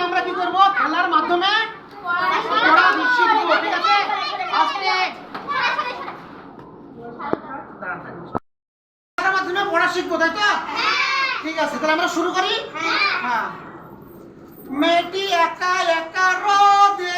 আমরা কি করব? খেলার মাধ্যমে পড়া শিখব ঠিক আছে? আজকে খেলার মাধ্যমে পড়া শিখব তাই তো? ঠিক আছে তাহলে আমরা শুরু করি? হ্যাঁ। মেয়েটি একা একা রোদে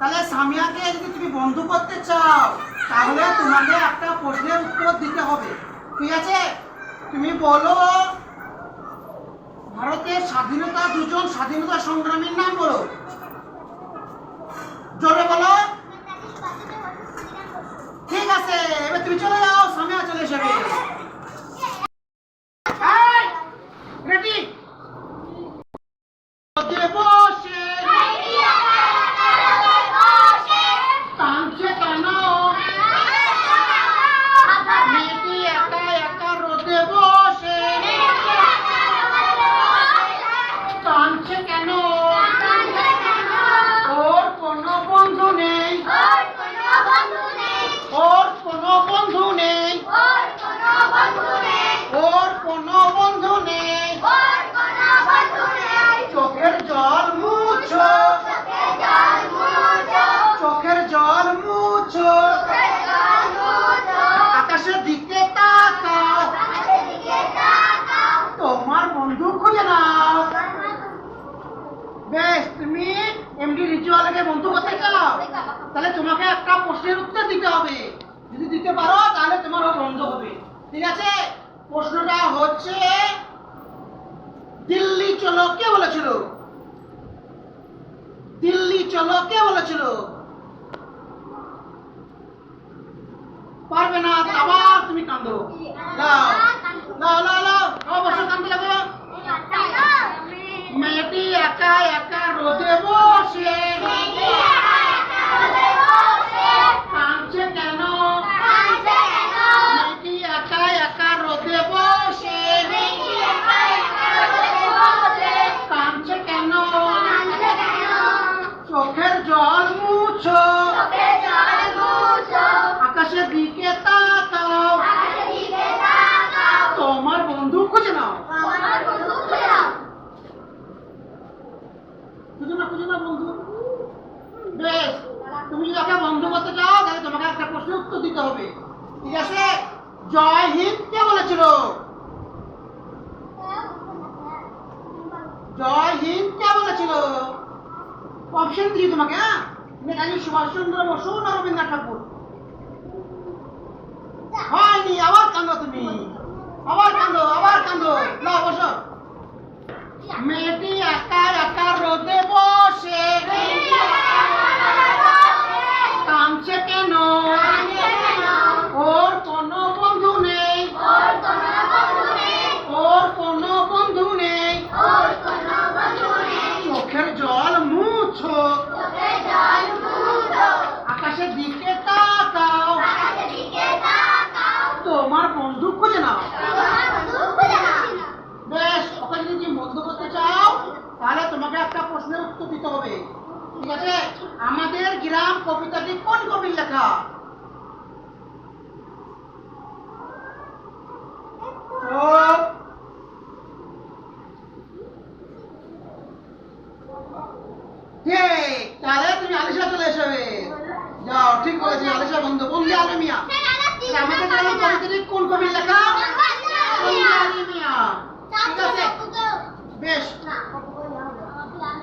তাহলে সামিয়াকে যদি তুমি বন্ধু করতে চাও, তাহলে তোমাকে একটা প্রশ্নের উত্তর দিতে হবে। ঠিক আছে? তুমি বলো, ভারতের স্বাধীনতা দুজন স্বাধীনতা সংগ্রামীর নাম বলো। জোরে বলো। ঠিক আছে, এবার তুমি চলে যাও সামিয়া চলে যাবে রেডি বসে কাঁদছে কেন মেয়েটি একা একা রোদে বসে কাঁদছে কেন ওর কোনো বন্ধু নেই ওর কোনো বন্ধু নেই ওর কোনো বন্ধু নেই চোখের জল মুছো চোখের জল মুছো আকাশের দিকে তাকাও তোমার বন্ধু খুঁজে নাও বেশ তুমি এমডি রিচুয়ালকে বন্ধু করতে চাও তাহলে তোমাকে একটা প্রশ্নের উত্তর দিতে হবে। যদি দিতে পারো, তাহলে তোমার বন্ধ হবে। ঠিক আছে? প্রশ্নটা হচ্ছে, দিল্লি চলো, কে বলেছিল? দিল্লি চলো, কে বলেছিল? পারবে না, আবার তুমি কান্দো। লাও লাও লাও লাও অবশ্য কান্দো লাগো মেয়েটি একা একা রোদে বসে কাঁদছে কেন মেয়েটি একা একা রোদে বসে কাঁদছে কেন চোখের জল মুছো আকাশের দিকে তাকাও তোমার বন্ধু খুঁজে নাও খুঁজে না খুঁজে না, বন্ধু। বেশ, তুমি যদি ওকে করতে চাও, তাহলে তোমাকে একটা প্রশ্নের উত্তর দিতে হবে। ঠিক আছে? জয় হিন্দ কে বলেছিল? জয় হিন্দ কে বলেছিল? অপশন দিই তোমাকে হ্যাঁ? নেতাজি বসু না রবীন্দ্রনাথ ঠাকুর? হয়নি, আবার কান্দো তুমি। আবার কান্দো আবার কান্দো না, বসো। মেয়েটি একা একা রোদে বসে কাঁদছে কেন ওর কোনো বন্ধু নেই ওর কোনো বন্ধু নেই চোখের জল মুছো আকাশের দিকে তাকাও তোমার বন্ধু খুঁজে নাও বেশ ওকে যদি তুমি বন্ধ করতে চাও তাহলে তোমাকে একটা প্রশ্নের উত্তর দিতে হবে ঠিক আছে আমাদের গ্রাম কবিতাটি কোন কবির লেখা চুপ। ঠিক তাহলে তুমি আলিশা চলে এসবে যাও ঠিক বলেছি আলিশা বন্ধু বন্ধু আলু মিয়া। আমাদের গ্রাম কবিতাটি কোন কবি লেখা? ঠিক আছে। বেশ।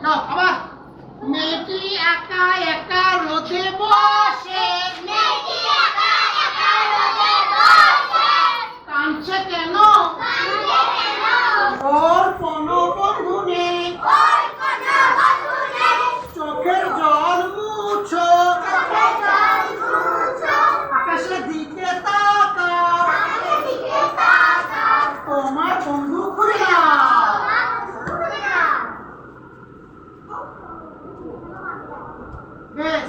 যাও আবার। মেয়েটি একা একা রোদে বসে। বেশ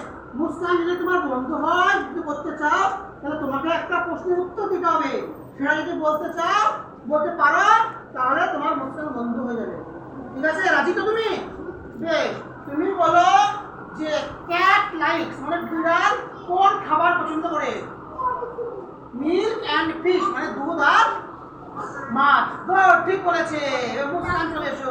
যদি তোমার বন্ধু হয় যদি করতে চাও তাহলে তোমাকে একটা প্রশ্নের উত্তর দিতে হবে। সেটা যদি বলতে চাও বলতে পারো তাহলে তোমার মুস্কান বন্ধু হয়ে যাবে। ঠিক আছে রাজি তো তুমি? বেশ তুমি বলো যে ক্যাট লাইক্স মানে বিড়াল কোন খাবার পছন্দ করে? মিল্ক অ্যান্ড ফিশ মানে দুধ আর মাছ। ঠিক বলেছে। মুস্কান চলে এসো।